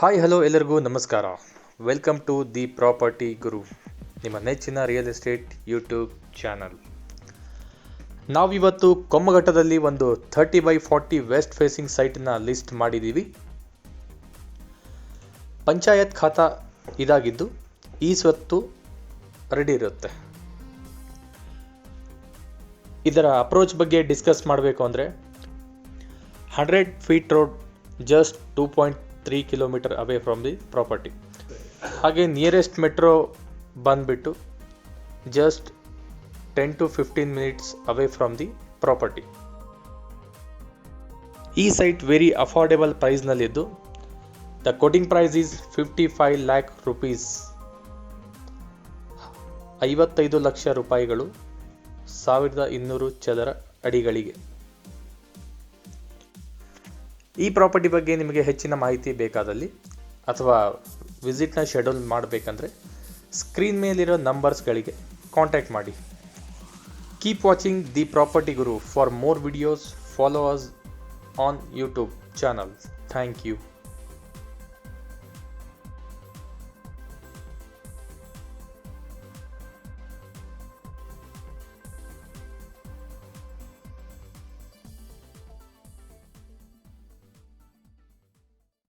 Hi hello ಎಲ್ಲರಿಗೂ ನಮಸ್ಕಾರ. Welcome to the property Guru ನಿಮ್ಮ ನೆಚ್ಚಿನ ರಿಯಲ್ ಎಸ್ಟೇಟ್ ಯೂಟ್ಯೂಬ್ ಚಾನಲ್ ನಾವಿವತ್ತು ಕೊಮ್ಮಘಟ್ಟದಲ್ಲಿ ಒಂದು thirty by forty west facing ಸೈಟನ್ನ list ಮಾಡಿದ್ದೀವಿ. ಪಂಚಾಯತ್ ಖಾತಾ ಇದಾಗಿದ್ದು, ಈ ಸ್ವತ್ತು ರೆಡಿ ಇರುತ್ತೆ. ಇದರ ಅಪ್ರೋಚ್ ಬಗ್ಗೆ ಡಿಸ್ಕಸ್ ಮಾಡಬೇಕು ಅಂದರೆ hundred feet road just two point three kilometre away from the property ಹಾಗೆ ನಿಯರೆಸ್ಟ್ ಮೆಟ್ರೋ ಬಂದುಬಿಟ್ಟು just ten to fifteen minutes away from the property ಈ site very affordable ಪ್ರೈಸ್ನಲ್ಲಿದ್ದು the quoting price is fifty five lakh rupees ಐವತ್ತೈದು ಲಕ್ಷ ರೂಪಾಯಿಗಳು ಸಾವಿರದ ಇನ್ನೂರು ಚದರ ಅಡಿಗಳಿಗೆ. ಈ ಪ್ರಾಪರ್ಟಿ ಬಗ್ಗೆ ನಿಮಗೆ ಹೆಚ್ಚಿನ ಮಾಹಿತಿ ಬೇಕಾದಲ್ಲಿ ಅಥವಾ ವಿಸಿಟ್ನ ಶೆಡ್ಯೂಲ್ ಮಾಡಬೇಕಂದ್ರೆ ಸ್ಕ್ರೀನ್ ಮೇಲಿರೋ ನಂಬರ್ಸ್ಗಳಿಗೆ ಕಾಂಟ್ಯಾಕ್ಟ್ ಮಾಡಿ. Keep watching the property Guru for more videos follow us on YouTube channel thank you